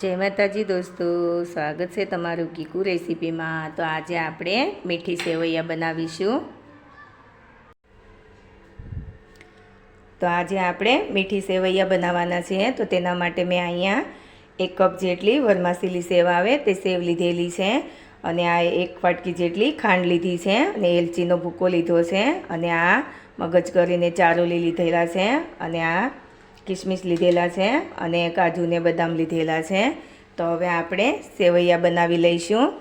જય માતાજી દોસ્તો, સ્વાગત છે તમારું કીકુ રેસીપીમાં. તો આજે આપણે મીઠી સેવૈયા બનાવીશું. તો આજે આપણે મીઠી સેવૈયા બનાવવાના છીએ. તો તેના માટે મેં અહીંયા એક કપ જેટલી વરમાસીલી સેવ આવે તે સેવ લીધેલી છે. અને આ એક વાટકી જેટલી ખાંડ લીધી છે અને એલચીનો ભૂકો લીધો છે. અને આ મગજ કરીને ચારોલી લીધેલા છે. અને આ કિસમિસ લીધેલા છે અને કાજુને બદામ લીધેલા છે. તો હવે આપણે સેવૈયા બનાવી લઈશું.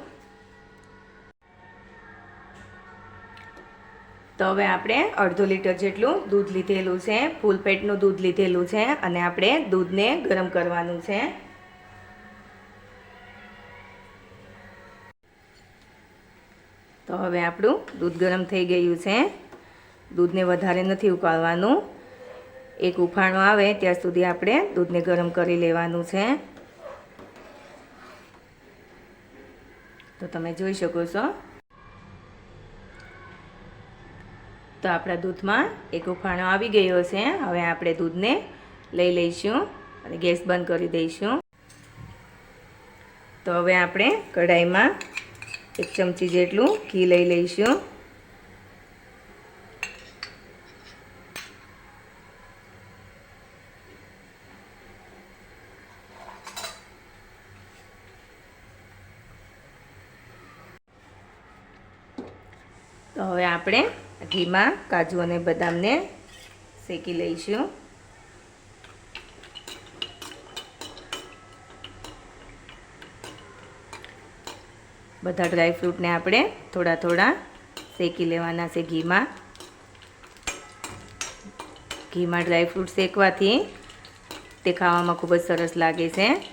તો હવે આપણે અડધો લીટર જેટલું દૂધ લીધેલું છે. ફૂલ પેટનું દૂધ લીધેલું છે અને આપણે દૂધને ગરમ કરવાનું છે. તો હવે આપણું દૂધ ગરમ થઈ ગયું છે. દૂધને વધારે નથી ઉકાળવાનું. એક ઉફાણો આવે, ત્યાં સુધી આપણે દૂધને ગરમ કરી લેવાનું છે. તો તમે જોઈ શકો છો. તો આપણા દૂધમાં એક ઉફાણો આવી ગયો છે. હવે આપણે દૂધને લઈ લઈશું અને ગેસ બંધ કરી દઈશું. તો હવે આપણે કઢાઈમાં એક ચમચી જેટલું ઘી લઈ લઈશું. હવે આપણે ઘીમાં કાજુ અને બદામને શેકી લઈશું. બધા ડ્રાયફ્રૂટને આપણે થોડા થોડા શેકી લેવાના છે ઘીમાં. ઘીમાં ડ્રાયફ્રૂટ શેકવાથી તે ખાવામાં ખૂબ જ સરસ લાગે છે.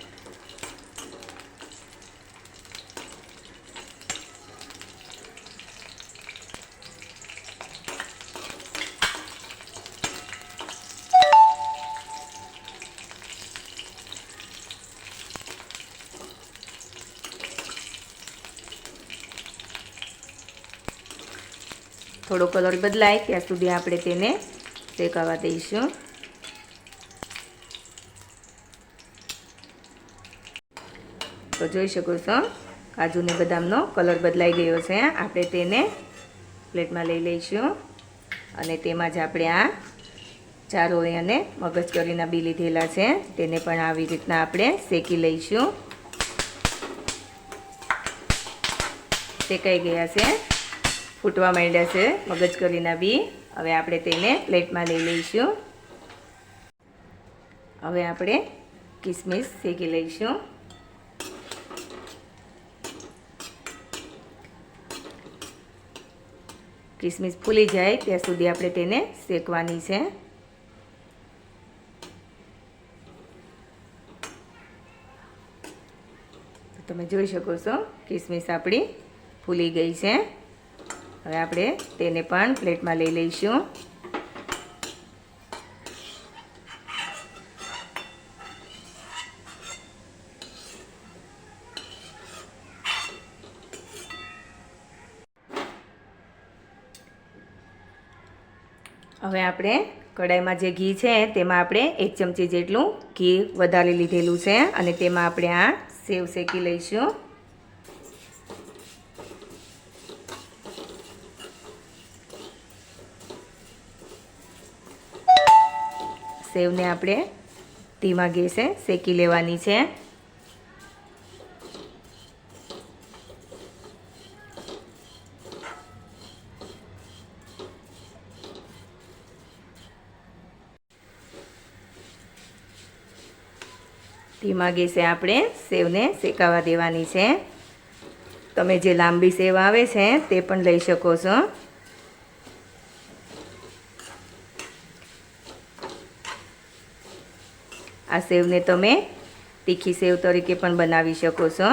થોડો કલર બદલાય, ત્યાં સુધી આપણે તેને શેકાવા દઈશું. તો જોઈ શકો છો કાજુ ને બદામનો કલર બદલાઈ ગયો છે. આપણે તેને પ્લેટમાં લઈ લઈશું અને તેમાં જ આપણે આ ચારોય અને મગજ બી લીધેલા છે. તેને પણ આવી રીતના આપણે શેકી લઈશું. શેકાઈ ગયા છે. ફૂટવા માંડ્યા છે મગજકરીના બી. હવે આપણે તેને પ્લેટમાં લઈ લઈશું. હવે આપણે કિસમિસ શેકી લઈશું. કિસમિસ ફૂલી જાય ત્યાં સુધી આપણે તેને શેકવાની છે. તમે જોઈ શકો છો, કિસમિસ આપણી ફૂલી ગઈ છે. હવે આપણે તેને પણ પ્લેટમાં લઈ લઈશું. હવે આપણે કડાઈમાં જે ઘી છે તેમાં આપણે એક ચમચી જેટલું ઘી વધારે લીધેલું છે અને તેમાં આપણે આ સેવ શેકી લઈશું. સેવને આપણે ધીમા ગેસે શેકી લેવાની છે. ધીમા ગેસે આપણે સેવને શેકાવા દેવાની છે. તમે જે લાંબી સેવ આવે છે, તે પણ લઈ શકો છો. આ સેવને તમે તીખી સેવ તરીકે પણ બનાવી શકો છો.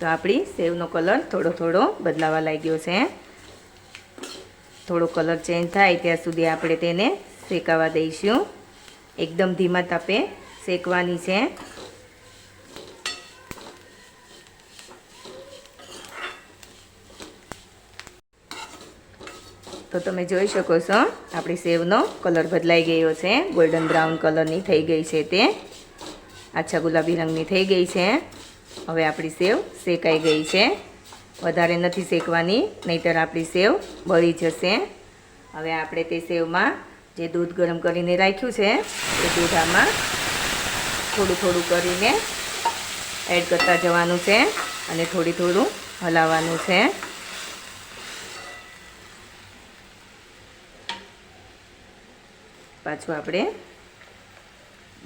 તો આપણી સેવનો કલર થોડો થોડો બદલાવા લાગ્યો છે. થોડો કલર ચેન્જ થાય ત્યાં સુધી આપણે તેને શેકાવા દઈશું. એકદમ ધીમા તાપે શેકવાની છે. તો તમે જોઈ શકો છો, આપણી સેવનો કલર બદલાઈ ગયો છે. ગોલ્ડન બ્રાઉન કલરની થઈ ગઈ છે તે. આછા ગુલાબી રંગની થઈ ગઈ છે. હવે આપણી સેવ શેકાઈ ગઈ છે. વધારે નથી શેકવાની, નહીંતર આપણી સેવ બળી જશે. હવે આપણે તે સેવમાં જે દૂધ ગરમ કરીને રાખ્યું છે, એ દૂધ આમાં થોડું થોડું કરીને એડ કરતા જવાનું છે અને થોડી થોડું હલાવવાનું છે. પાછું આપણે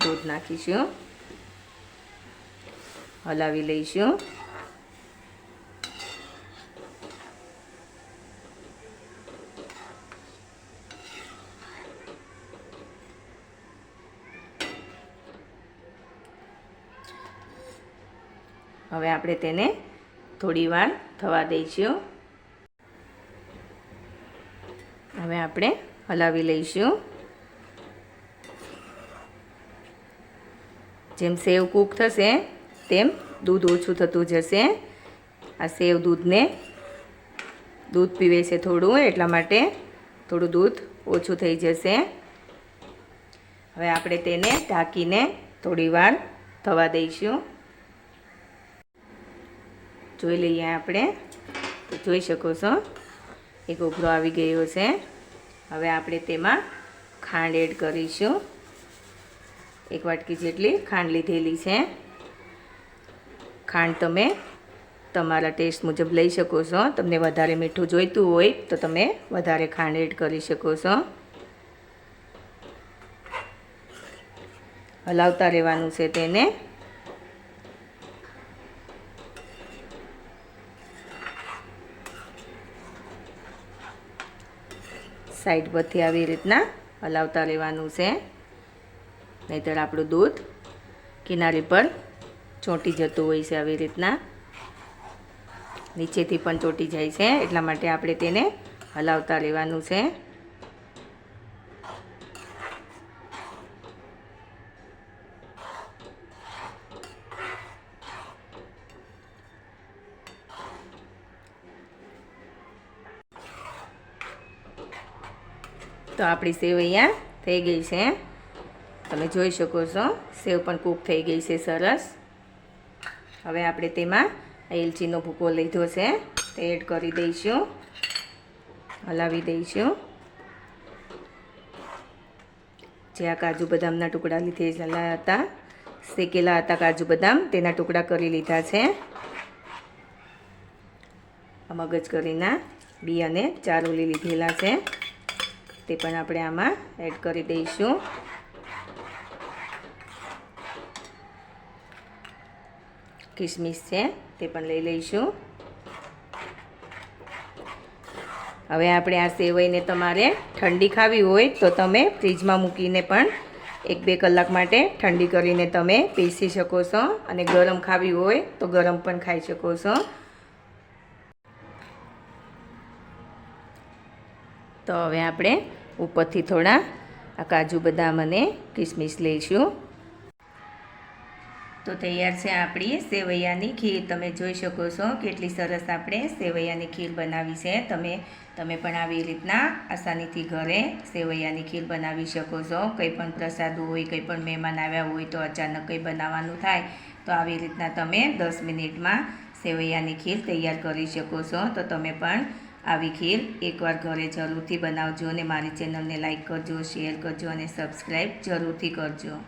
દૂધ નાખીશું. હલાવી લઈશું. હવે આપણે તેને થોડી વાર થવા દઈશું. હવે આપણે હલાવી લઈશું. જેમ સેવ કૂક થશે, તેમ દૂધ ઓછું થતું જશે. આ સેવ દૂધને દૂધ પીવે છે થોડું, એટલા માટે થોડું દૂધ ઓછું થઈ જશે. હવે આપણે તેને ઢાંકીને થોડી વાર થવા દઈશું. જોઈ લઈએ આપણે. જોઈ શકો છો, એક ઉભરો આવી ગયો છે. હવે આપણે તેમાં ખાંડ એડ કરીશું. એક વાટકી જેટલી ખાંડ લીધેલી છે. ખાંડ તમે તમારા ટેસ્ટ મુજબ લઈ શકો છો. તમને વધારે મીઠું જોઈતું હોય તો તમે વધારે ખાંડ એડ કરી શકો છો. હલાવતા રહેવાનું છે તેને. સાઈડ પરથી આવી રીતના હલાવતા રહેવાનું છે. નહીતર આપણું દૂધ કિનારી પર ચોંટી જતું હોય છે આવી રીતના. નીચેથી પણ ચોંટી જાય છે, એટલા માટે આપણે તેને હલાવતા રહેવાનું છે. તો આપણી સેવ અહીંયા થઈ ગઈ છે. તમે જોઈ શકો છો. સેવ પણ કૂક થઈ ગઈ છે સરસ. હવે આપણે તેમાં એલચીનો ભૂકો લીધો છે. તે એડ કરી દઈશું. હલાવી દઈશું. જે આ કાજુ બદામના ટુકડા લીધેલા હતા, શેકેલા હતા કાજુ બદામ, તેના ટુકડા કરી લીધા છે. મગજ કરીના બી અને ચારોલી લીધેલા છે. તે પણ આપણે આમાં એડ કરી દઈશું. કિસમિસ છે, તે પણ લઈ લઈશું. હવે આપણે આ સેવઈને તમારે ઠંડી ખાવી હોય તો તમે ફ્રીજમાં મૂકીને પણ એક બે કલાક માટે ઠંડી કરીને તમે પીસી શકો છો અને ગરમ ખાવી હોય તો ગરમ પણ ખાઈ શકો છો. તો હવે આપણે ઉપરથી થોડા આ કાજુ બદામ અને કિસમિસ લઈશું. તો તૈયાર છે આપણી સેવૈયાની ખીર. તમે જોઈ શકો છો કેટલી સરસ આપણે સેવૈયાની ખીર બનાવી છે. તમે તમે પણ આવી રીતના આસાનીથી ઘરે સેવૈયાની ખીર બનાવી શકો છો. કંઈ પણ પ્રસાદ હોય, કંઈ પણ મહેમાન આવ્યા હોય તો અચાનક કંઈ બનાવવાનું થાય તો આવી રીતના તમે દસ મિનિટમાં સેવૈયાની ખીર તૈયાર કરી શકો છો. તો તમે પણ આવી ખીર એકવાર ઘરે જરૂરથી બનાવજો અને મારી ચેનલને લાઇક કરજો, શેર કરજો અને સબસ્ક્રાઈબ જરૂરથી કરજો.